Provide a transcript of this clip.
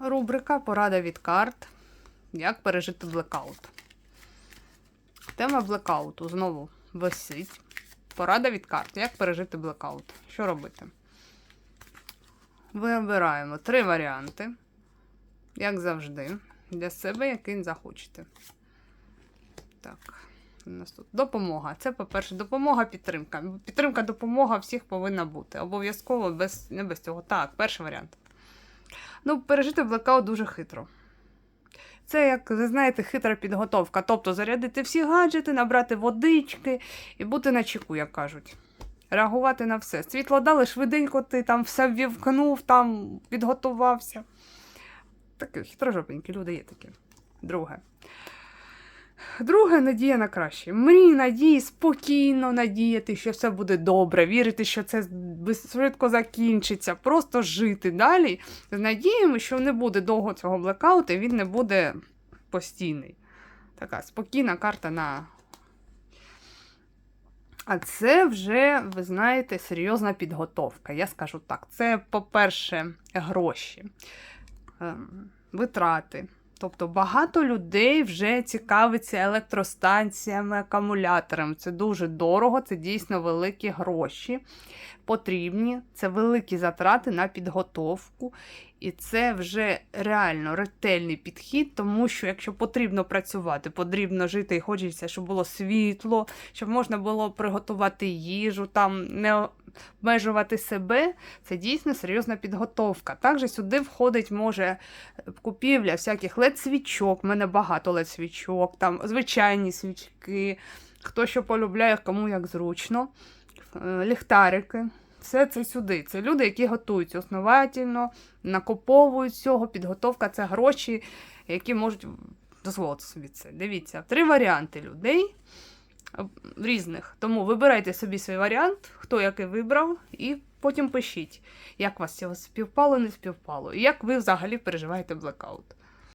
Рубрика Порада від карт. Як пережити блекаут. Тема блекауту знову висить. Порада від карт. Як пережити блекаут. Що робити? Вибираємо три варіанти. Як завжди. Для себе, який захочете. Так. У нас тут допомога. Це, по-перше, допомога, підтримка. Підтримка, допомога всіх повинна бути. Обов'язково без, не без цього. Так, перший варіант. Ну, пережити блекаут дуже хитро. Це, як ви знаєте, хитра підготовка. Тобто зарядити всі гаджети, набрати водички і бути на чеку, як кажуть. Реагувати на все. Світло дали, швиденько ти там все ввімкнув, там підготувався. Такі хитрожопенькі люди є такі. Друге. Друге надія на краще. Мрій надії спокійно надіяти, що все буде добре, вірити, що це швидко закінчиться, просто жити далі з надіями, що не буде довго цього блекауту, він не буде постійний. Така спокійна карта на. А це вже, ви знаєте, серйозна підготовка. Я скажу так. Це, по-перше, гроші, ем, витрати. Тобто багато людей вже цікавиться електростанціями, акумуляторами. Це дуже дорого, це дійсно великі гроші потрібні. Це великі затрати на підготовку. І це вже реально ретельний підхід, тому що якщо потрібно працювати, потрібно жити і хочеться, щоб було світло, щоб можна було приготувати їжу, там не обмежувати себе, це дійсно серйозна підготовка. Також сюди входить, може, купівля всяких лед-свічок, в мене багато лед-свічок, там звичайні свічки, хто що полюбляє, кому як зручно, е, ліхтарики. Все це сюди. Це люди, які готуються основательно, накуповують цього. Підготовка це гроші, які можуть дозволити собі це. Дивіться, три варіанти людей різних. Тому вибирайте собі свій варіант, хто який вибрав, і потім пишіть, як вас цього співпало, не співпало, і як ви взагалі переживаєте блекаут.